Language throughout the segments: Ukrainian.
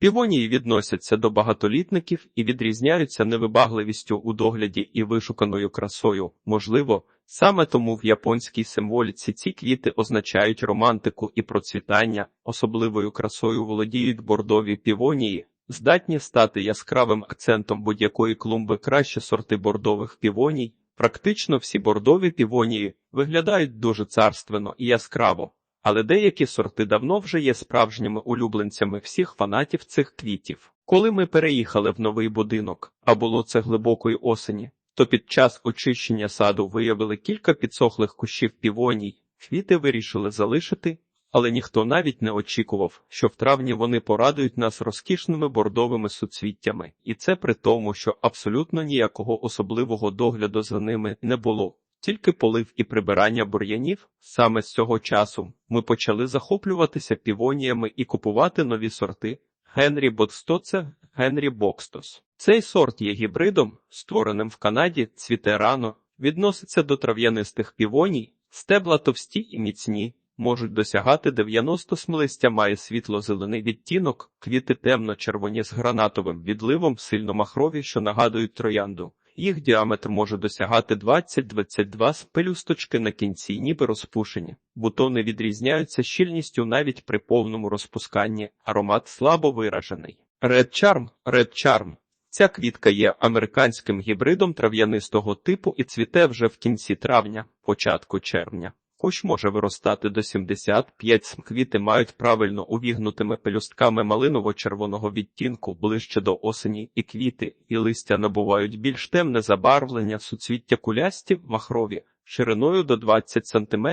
Півонії відносяться до багатолітників і відрізняються невибагливістю у догляді і вишуканою красою. Можливо, саме тому в японській символіці ці квіти означають романтику і процвітання, особливою красою володіють бордові півонії, здатні стати яскравим акцентом будь-якої клумби краще сорти бордових півоній. Практично всі бордові півонії виглядають дуже царственно і яскраво, але деякі сорти давно вже є справжніми улюбленцями всіх фанатів цих квітів. Коли ми переїхали в новий будинок, а було це глибокої осені, то під час очищення саду виявили кілька підсохлих кущів півоній. Квіти вирішили залишити, але ніхто навіть не очікував, що в травні вони порадують нас розкішними бордовими суцвіттями, і це при тому, що абсолютно ніякого особливого догляду за ними не було. Тільки полив і прибирання бур'янів. Саме з цього часу ми почали захоплюватися півоніями і купувати нові сорти. Генрі Бодстоце, Генрі Бокстос. Цей сорт є гібридом, створеним в Канаді, цвіте рано, відноситься до трав'янистих півоній, стебла товсті і міцні, можуть досягати 90 смолистя, має світло-зелений відтінок, квіти темно-червоні з гранатовим відливом, сильно махрові, що нагадують троянду. Їх діаметр може досягати 20-22 з пелюсточки на кінці, ніби розпушені. Бутони відрізняються щільністю навіть при повному розпусканні, аромат слабо виражений. Red Charm, Red Charm. Ця квітка є американським гібридом трав'янистого типу і цвіте вже в кінці травня, початку червня. Кущ може виростати до 75 см. Квіти мають правильно увігнутими пелюстками малиново-червоного відтінку ближче до осені, і квіти, і листя набувають більш темне забарвлення, суцвіття кулясті, махрові, шириною до 20 см,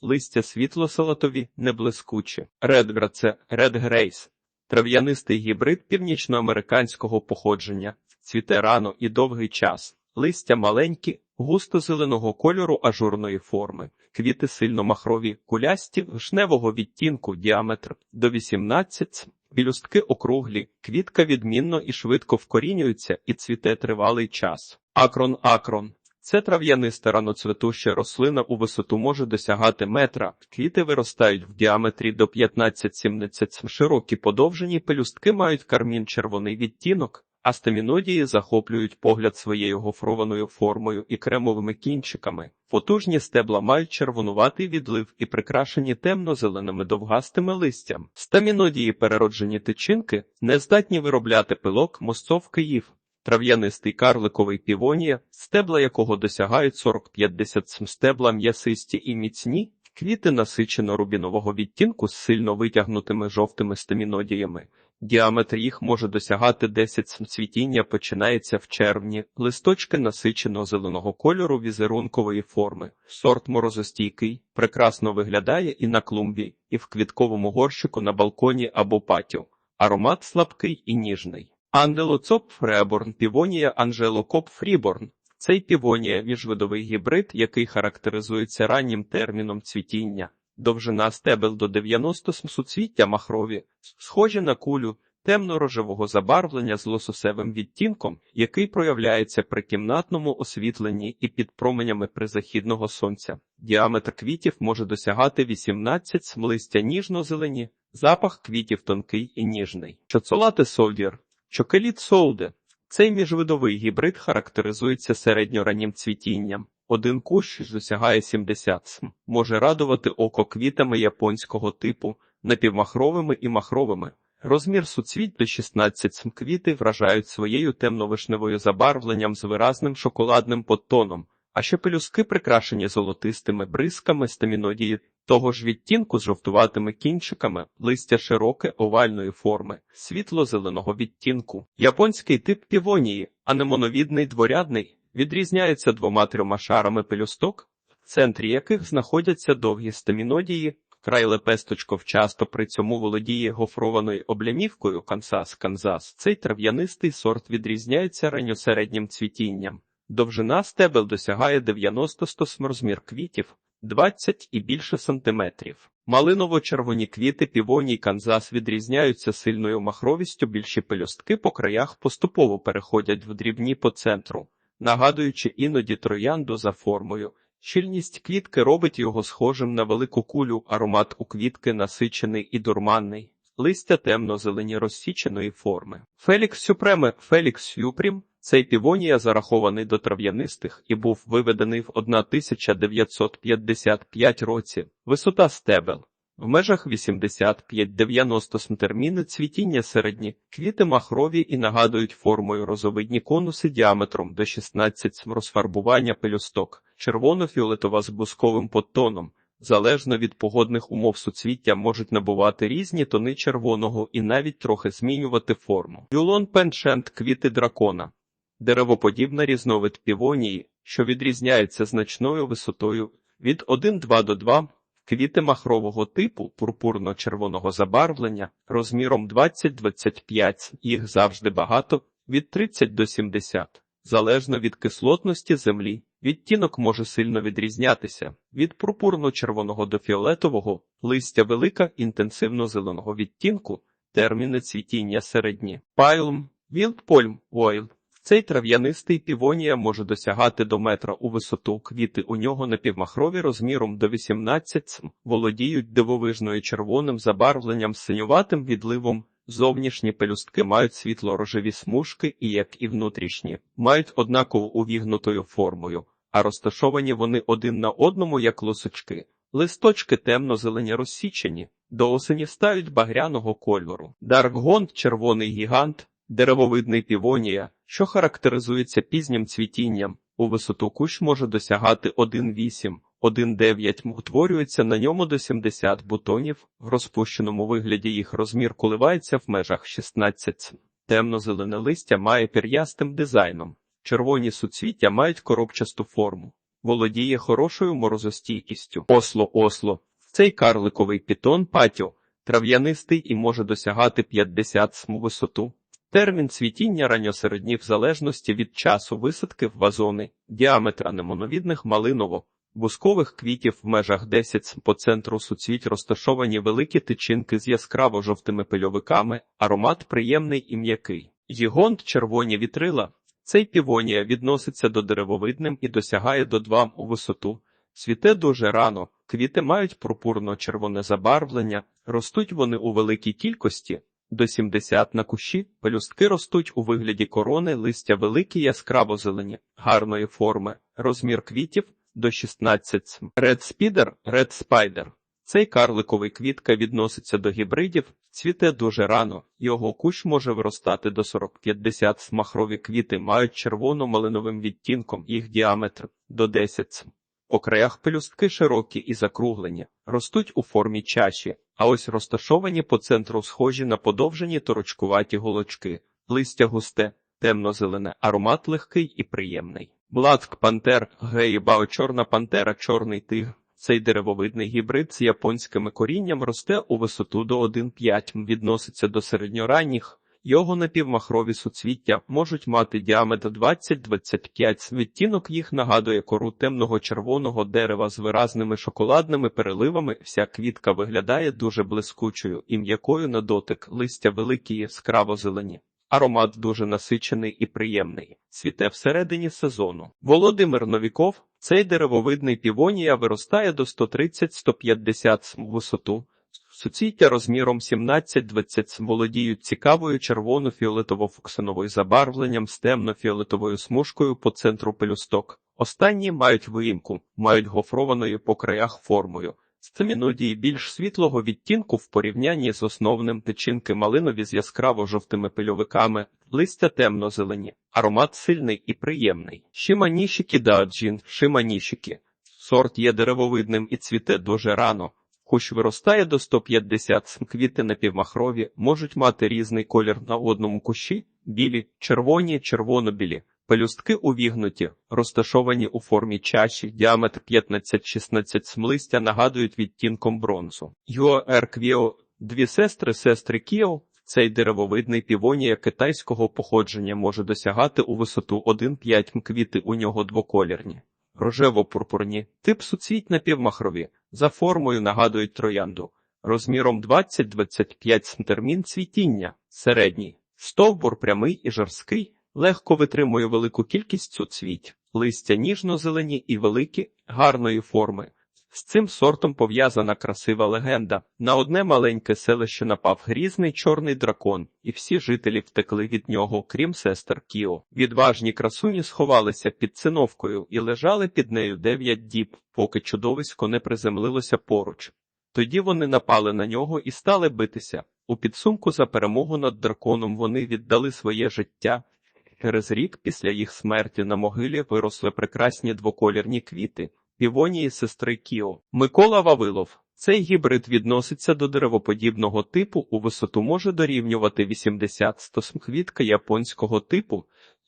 листя світло-салатові, неблискучі. Red це Red Grace. Трав'янистий гібрид північноамериканського походження, цвіте рано і довгий час, листя маленькі, густо зеленого кольору ажурної форми, квіти сильно махрові, кулясті, вишневого відтінку, діаметр до 18 Білюстки округлі, квітка відмінно і швидко вкорінюється і цвіте тривалий час. Акрон акрон. Це трав'яниста раноцветуща рослина у висоту може досягати метра. Квіти виростають в діаметрі до 15-17 Широкі подовжені пелюстки мають кармін червоний відтінок, а стамінодії захоплюють погляд своєю гофрованою формою і кремовими кінчиками. Потужні стебла мають червонуватий відлив і прикрашені темно-зеленими довгастими листям. Стамінодії перероджені тичинки не здатні виробляти пилок мостов Київ. Трав'янистий карликовий півонія, стебла якого досягають 40-50 см, стебла м'ясисті і міцні, квіти насичено рубінового відтінку з сильно витягнутими жовтими стамінодіями. Діаметр їх може досягати 10 см. Цвітіння починається в червні, листочки насичено зеленого кольору візерункової форми. Сорт морозостійкий, прекрасно виглядає і на клумбі, і в квітковому горщику на балконі або патіо. Аромат слабкий і ніжний. Анделоцоп Фреборн, півонія Анжелокоп Фріборн. Цей півонія міжвидовий гібрид, який характеризується раннім терміном цвітіння. Довжина стебел до 90 см суцвіття махрові, схожі на кулю темно-рожевого забарвлення з лососевим відтінком, який проявляється при кімнатному освітленні і під променями призахідного сонця. Діаметр квітів може досягати 18 см, листя ніжно-зелені, запах квітів тонкий і ніжний. Чоцолати солдір, чокеліт солде. Цей міжвидовий гібрид характеризується середньораннім цвітінням. Один кущ досягає 70 см, може радувати око квітами японського типу, напівмахровими і махровими. Розмір суцвіть до 16 см. Квіти вражають своєю темно-вишневою забарвленням з виразним шоколадним подтоном, а ще пелюски прикрашені золотистими бризками стамінодії того ж відтінку з жовтуватими кінчиками, листя широке овальної форми, світло-зеленого відтінку. Японський тип півонії, анемоновідний дворядний, відрізняється двома-трьома шарами пелюсток, в центрі яких знаходяться довгі стамінодії, край лепесточков часто при цьому володіє гофрованою облямівкою Канзас Канзас. Цей трав'янистий сорт відрізняється ранньосереднім цвітінням. Довжина стебел досягає 90-100 см розмір квітів 20 і більше сантиметрів. Малиново-червоні квіти півоній Канзас відрізняються сильною махровістю, більші пелюстки по краях поступово переходять в дрібні по центру, нагадуючи іноді троянду за формою. Щільність квітки робить його схожим на велику кулю, аромат у квітки насичений і дурманний. листя темно-зелені розсіченої форми. Фелікс сюпреме, Фелікс сюпрім цей півонія зарахований до трав'янистих і був виведений в 1955 році. Висота стебел. В межах 85-90 смтерміни цвітіння середні, квіти махрові і нагадують формою розовидні конуси діаметром до 16 см розфарбування пелюсток, червоно-фіолетова з бусковим подтоном. Залежно від погодних умов суцвіття можуть набувати різні тони червоного і навіть трохи змінювати форму. Юлон пеншент квіти дракона. Деревоподібна різновид півонії, що відрізняється значною висотою від 1,2 до 2 Квіти махрового типу пурпурно-червоного забарвлення розміром 20-25, їх завжди багато, від 30 до 70. Залежно від кислотності землі, відтінок може сильно відрізнятися від пурпурно-червоного до фіолетового, листя велика інтенсивно-зеленого відтінку, терміни цвітіння середні. Пайлм, вілдпольм, ойл. Цей трав'янистий півонія може досягати до метра у висоту. Квіти у нього напівмахрові розміром до 18 см, володіють дивовижною червоним забарвленням синюватим відливом. Зовнішні пелюстки мають світло-рожеві смужки і, як і внутрішні, мають однаково увігнутою формою, а розташовані вони один на одному, як лосочки. Листочки темно-зелені розсічені, до осені стають багряного кольору. Даркгонд – червоний гігант, деревовидний півонія, що характеризується пізнім цвітінням, у висоту кущ може досягати 1,8, 1,9 м, утворюється на ньому до 70 бутонів, в розпущеному вигляді їх розмір коливається в межах 16. Темно-зелене листя має пір'ястим дизайном, червоні суцвіття мають коробчасту форму, володіє хорошою морозостійкістю. Осло-осло. Цей карликовий пітон патіо трав'янистий і може досягати 50 см висоту. Термін цвітіння ранньосередні в залежності від часу висадки в вазони, діаметра немоновідних малиново, бускових квітів в межах 10 см по центру суцвіть розташовані великі тичинки з яскраво жовтими пильовиками, аромат приємний і м'який. Гігонт червоні вітрила. Цей півонія відноситься до деревовидним і досягає до 2 у висоту. Цвіте дуже рано, квіти мають пурпурно-червоне забарвлення, ростуть вони у великій кількості. До 70 на кущі пелюстки ростуть у вигляді корони, листя великі, яскраво зелені, гарної форми, розмір квітів до 16 см. Red Spider, Red Spider. Цей карликовий квітка відноситься до гібридів, цвіте дуже рано, його кущ може виростати до 40-50 см. Махрові квіти мають червоно-малиновим відтінком, їх діаметр до 10 см. По краях пелюстки широкі і закруглені, ростуть у формі чаші, а ось розташовані по центру схожі на подовжені торочкуваті голочки, листя густе, темно-зелене, аромат легкий і приємний. Блацк пантер, геїбао чорна пантера, чорний тиг. Цей деревовидний гібрид з японськими корінням росте у висоту до 1,5 м, відноситься до середньоранніх. Його напівмахрові суцвіття можуть мати діаметр 20-25 Відтінок їх нагадує кору темного червоного дерева з виразними шоколадними переливами. Вся квітка виглядає дуже блискучою і м'якою на дотик, листя великі яскраво зелені. Аромат дуже насичений і приємний. Цвіте всередині сезону. Володимир Новіков. Цей деревовидний півонія виростає до 130-150 см висоту. Суцвіття розміром 17-20 володіють цікавою червоно-фіолетово-фуксиновою забарвленням з темно-фіолетовою смужкою по центру пелюсток. Останні мають виїмку, мають гофрованою по краях формою. Стамінодії більш світлого відтінку в порівнянні з основним тичинки малинові з яскраво жовтими пильовиками, листя темно-зелені, аромат сильний і приємний. Шиманішіки даджін, шиманішіки. Сорт є деревовидним і цвіте дуже рано. Кущ виростає до 150 см. Квіти напівмахрові можуть мати різний колір на одному кущі, білі, червоні, червоно-білі. Пелюстки увігнуті, розташовані у формі чаші, діаметр 15-16 см листя нагадують відтінком бронзу. Юоер Квіо – дві сестри, сестри Кіо. Цей деревовидний півонія китайського походження може досягати у висоту 1,5 м. Квіти у нього двоколірні рожево-пурпурні, тип суцвіть напівмахрові, за формою нагадують троянду, розміром 20-25 см цвітіння, середній, стовбур прямий і жорсткий, легко витримує велику кількість суцвіть, листя ніжно-зелені і великі, гарної форми. З цим сортом пов'язана красива легенда. На одне маленьке селище напав грізний чорний дракон, і всі жителі втекли від нього, крім сестер Кіо. Відважні красуні сховалися під циновкою і лежали під нею дев'ять діб, поки чудовисько не приземлилося поруч. Тоді вони напали на нього і стали битися. У підсумку за перемогу над драконом вони віддали своє життя. Через рік після їх смерті на могилі виросли прекрасні двоколірні квіти півонії сестри Кіо. Микола Вавилов. Цей гібрид відноситься до деревоподібного типу, у висоту може дорівнювати 80 100 квітка японського типу,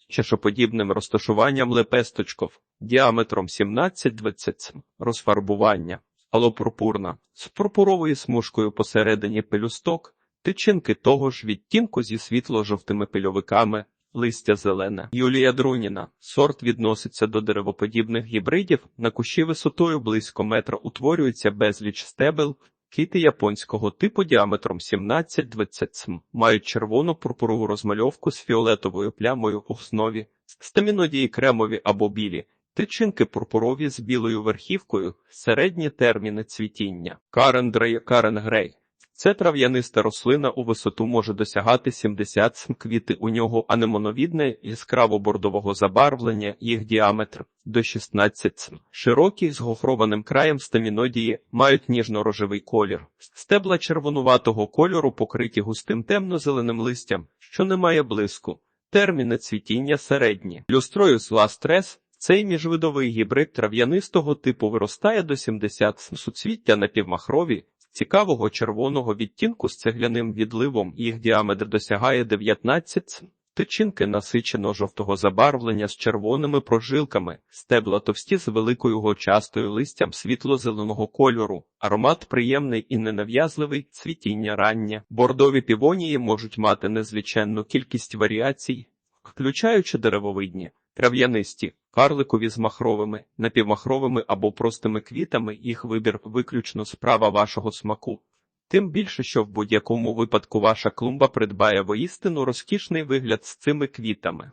чашоподібним розташуванням лепесточков, діаметром 17-20 см, розфарбування, алопурпурна, з пурпуровою смужкою посередині пелюсток, тичинки того ж відтінку зі світло-жовтими пильовиками, Листя зелене. Юлія Друніна. Сорт відноситься до деревоподібних гібридів. На кущі висотою близько метра утворюється безліч стебел. Квіти японського типу діаметром 17-20 см. Мають червону пурпурову розмальовку з фіолетовою плямою в основі. Стамінодії кремові або білі. Тичинки пурпурові з білою верхівкою. Середні терміни цвітіння. Карен Дрей, Карен Грей. Це трав'яниста рослина у висоту може досягати 70 см. Квіти у нього анемоновідне яскраво-бордового забарвлення, їх діаметр до 16 см. Широкі з гофрованим краєм стамінодії мають ніжно-рожевий колір. Стебла червонуватого кольору покриті густим темно-зеленим листям, що не має блиску. Терміни цвітіння середні. Люстроюс ластрес цей міжвидовий гібрид трав'янистого типу виростає до 70 см. суцвіття напівмахрові, цікавого червоного відтінку з цегляним відливом, їх діаметр досягає 19 см. Тичинки насичено жовтого забарвлення з червоними прожилками, стебла товсті з великою гочастою листям світло-зеленого кольору, аромат приємний і ненав'язливий, цвітіння раннє. Бордові півонії можуть мати незвичайну кількість варіацій, включаючи деревовидні, трав'янисті, карликові з махровими, напівмахровими або простими квітами, їх вибір виключно справа вашого смаку. Тим більше, що в будь-якому випадку ваша клумба придбає воістину розкішний вигляд з цими квітами.